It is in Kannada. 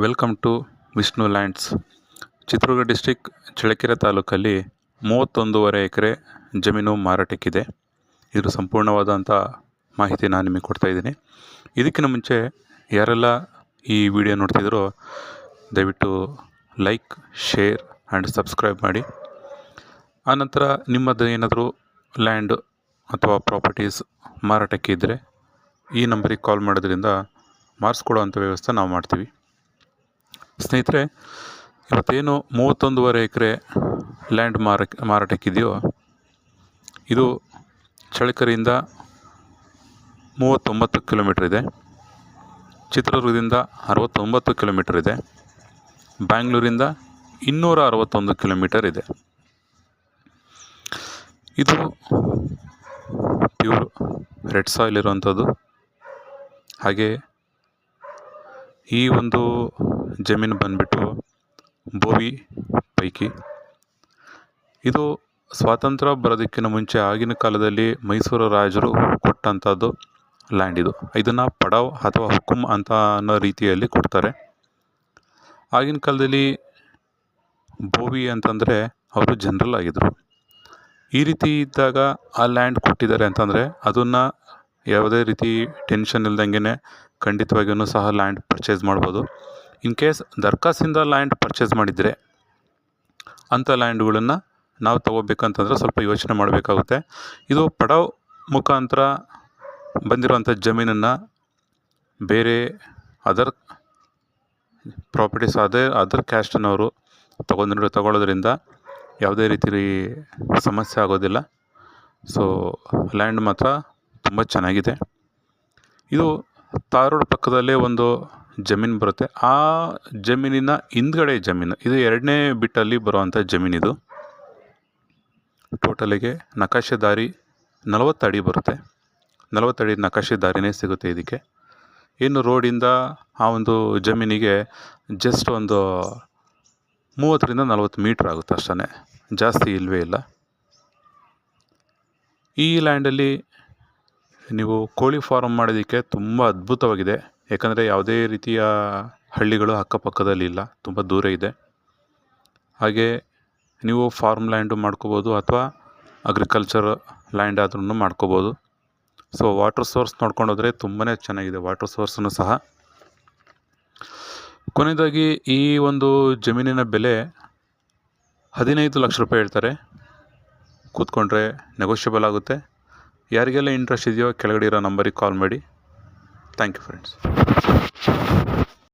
Welcome to Vishnu lands Chitradurga district Challakere ತಾಲೂಕಲ್ಲಿ ಮೂವತ್ತೊಂದೂವರೆ ಎಕರೆ ಜಮೀನು ಮಾರಾಟಕ್ಕಿದೆ. ಇದರ ಸಂಪೂರ್ಣವಾದಂಥ ಮಾಹಿತಿ ನಾನು ನಿಮಗೆ ಕೊಡ್ತಾ ಇದ್ದೀನಿ. ಇದಕ್ಕಿಂತ ಮುಂಚೆ ಯಾರೆಲ್ಲ ಈ ವಿಡಿಯೋ ನೋಡ್ತಿದ್ರೋ, ದಯವಿಟ್ಟು ಲೈಕ್ ಶೇರ್ ಆ್ಯಂಡ್ ಸಬ್ಸ್ಕ್ರೈಬ್ ಮಾಡಿ. ಆನಂತರ ನಿಮ್ಮದು ಏನಾದರೂ ಲ್ಯಾಂಡ್ ಅಥವಾ ಪ್ರಾಪರ್ಟೀಸ್ ಮಾರಾಟಕ್ಕೆ ಇದ್ದರೆ ಈ ನಂಬರಿಗೆ ಕಾಲ್ ಮಾಡೋದ್ರಿಂದ ಮಾರಿಸ್ಕೊಡೋವಂಥ ವ್ಯವಸ್ಥೆ ನಾವು ಮಾಡ್ತೀವಿ. ಸ್ನೇಹಿತರೆ, ಇವತ್ತೇನು ಮೂವತ್ತೊಂದೂವರೆ ಎಕರೆ ಲ್ಯಾಂಡ್ ಮಾರಕ್ಕೆ ಮಾರಾಟಕ್ಕಿದೆಯೋ, ಇದು ಚಳಕರಿಯಿಂದ ಮೂವತ್ತೊಂಬತ್ತು ಕಿಲೋಮೀಟ್ರ್ ಇದೆ. ಚಿತ್ರದುರ್ಗದಿಂದ ಅರವತ್ತೊಂಬತ್ತು ಕಿಲೋಮೀಟರ್ ಇದೆ. ಬ್ಯಾಂಗ್ಳೂರಿಂದ ಇನ್ನೂರ ಅರವತ್ತೊಂದು ಕಿಲೋಮೀಟರ್ ಇದೆ. ಇದು ಪ್ಯೂರ್ ರೆಡ್ ಸಾಯಿಲ್ ಇರುವಂಥದ್ದು. ಹಾಗೆ ಈ ಒಂದು ಜಮೀನು ಬಂದ್ಬಿಟ್ಟು ಬೋವಿ ಪೈಕಿ. ಇದು ಸ್ವಾತಂತ್ರ್ಯ ಬರೋದಕ್ಕಿಂತ ಮುಂಚೆ ಆಗಿನ ಕಾಲದಲ್ಲಿ ಮೈಸೂರು ರಾಜರು ಕೊಟ್ಟಂಥದ್ದು ಲ್ಯಾಂಡ್ ಇದು. ಇದನ್ನು ಪಡಾವ್ ಅಥವಾ ಹುಕುಂ ಅಂತ ಅನ್ನೋ ರೀತಿಯಲ್ಲಿ ಕೊಡ್ತಾರೆ. ಆಗಿನ ಕಾಲದಲ್ಲಿ ಬೋವಿ ಅಂತಂದರೆ ಅವರು ಜನರಲ್ ಆಗಿದ್ದರು ಈ ರೀತಿ ಇದ್ದಾಗ ಆ ಲ್ಯಾಂಡ್ ಕೊಟ್ಟಿದ್ದಾರೆ ಅಂತಂದರೆ ಅದನ್ನು ಯಾವುದೇ ರೀತಿ ಟೆನ್ಷನ್ ಇಲ್ದಂಗೆ ಖಂಡಿತವಾಗಿಯೂ ಸಹ ಲ್ಯಾಂಡ್ ಪರ್ಚೇಸ್ ಮಾಡ್ಬೋದು. ಇನ್ ಕೇಸ್ ದರ್ಕಾಸಿಂದ ಲ್ಯಾಂಡ್ ಪರ್ಚೇಸ್ ಮಾಡಿದರೆ ಅಂಥ ಲ್ಯಾಂಡ್ಗಳನ್ನು ನಾವು ತೊಗೋಬೇಕಂತಂದ್ರೆ ಸ್ವಲ್ಪ ಯೋಚನೆ ಮಾಡಬೇಕಾಗುತ್ತೆ. ಇದು ಪಡಾವ್ ಮುಖಾಂತರ ಬಂದಿರುವಂಥ ಜಮೀನನ್ನು ಬೇರೆ ಅದರ್ ಪ್ರಾಪರ್ಟೀಸ್ ಅದೇ ಅದರ್ ಕ್ಯಾಸ್ಟನ್ನವರು ತೊಗೊಂಡು ತಗೊಳ್ಳೋದ್ರಿಂದ ಯಾವುದೇ ರೀತಿ ಸಮಸ್ಯೆ ಆಗೋದಿಲ್ಲ. ಸೊ ಲ್ಯಾಂಡ್ ಮಾತ್ರ ತುಂಬ ಚೆನ್ನಾಗಿದೆ. ಇದು ತಾರ್ ರೋಡ್ ಪಕ್ಕದಲ್ಲೇ ಒಂದು ಜಮೀನು ಬರುತ್ತೆ. ಆ ಜಮೀನಿನ ಹಿಂದ್ಗಡೆ ಜಮೀನು, ಇದು ಎರಡನೇ ಬಿಟ್ಟಲ್ಲಿ ಬರುವಂಥ ಜಮೀನಿದು ಟೋಟಲಿಗೆ ನಕಾಶೆ ದಾರಿ ನಲವತ್ತು ಅಡಿ ಬರುತ್ತೆ. ನಲವತ್ತು ಅಡಿ ನಕಾಶೆ ದಾರಿನೇ ಸಿಗುತ್ತೆ ಇದಕ್ಕೆ. ಇನ್ನು ರೋಡಿಂದ ಆ ಒಂದು ಜಮೀನಿಗೆ ಜಸ್ಟ್ ಒಂದು ಮೂವತ್ತರಿಂದ ನಲವತ್ತು ಮೀಟ್ರ್ ಆಗುತ್ತೆ ಅಷ್ಟೇ. ಜಾಸ್ತಿ ಇಲ್ಲವೇ ಇಲ್ಲ. ಈ ಲ್ಯಾಂಡಲ್ಲಿ ನೀವು ಕೋಳಿ ಫಾರಮ್ ಮಾಡೋದಕ್ಕೆ ತುಂಬ ಅದ್ಭುತವಾಗಿದೆ. ಯಾಕಂದರೆ ಯಾವುದೇ ರೀತಿಯ ಹಳ್ಳಿಗಳು ಅಕ್ಕಪಕ್ಕದಲ್ಲಿ ಇಲ್ಲ, ತುಂಬ ದೂರ ಇದೆ. ಹಾಗೆ ನೀವು ಫಾರ್ಮ್ ಲ್ಯಾಂಡು ಮಾಡ್ಕೋಬೋದು ಅಥವಾ ಅಗ್ರಿಕಲ್ಚರ್ ಲ್ಯಾಂಡ್ ಆದ್ರೂ ಮಾಡ್ಕೋಬೋದು. ಸೊ ವಾಟರ್ ಸೋರ್ಸ್ ನೋಡ್ಕೊಂಡೋದ್ರೆ ತುಂಬಾ ಚೆನ್ನಾಗಿದೆ ವಾಟರ್ ಸೋರ್ಸನ್ನು ಸಹ. ಕೊನೆಯದಾಗಿ ಈ ಒಂದು ಜಮೀನಿನ ಬೆಲೆ ಹದಿನೈದು ಲಕ್ಷ ರೂಪಾಯಿ ಹೇಳ್ತಾರೆ. ಕೂತ್ಕೊಂಡ್ರೆ ನೆಗೋಷಿಯಬಲ್ ಆಗುತ್ತೆ. ಯಾರಿಗೆಲ್ಲ ಇಂಟ್ರೆಸ್ಟ್ ಇದೆಯೋ ಕೆಳಗಡೆ ಇರೋ ನಂಬರಿಗೆ ಕಾಲ್ ಮಾಡಿ. Thank you friends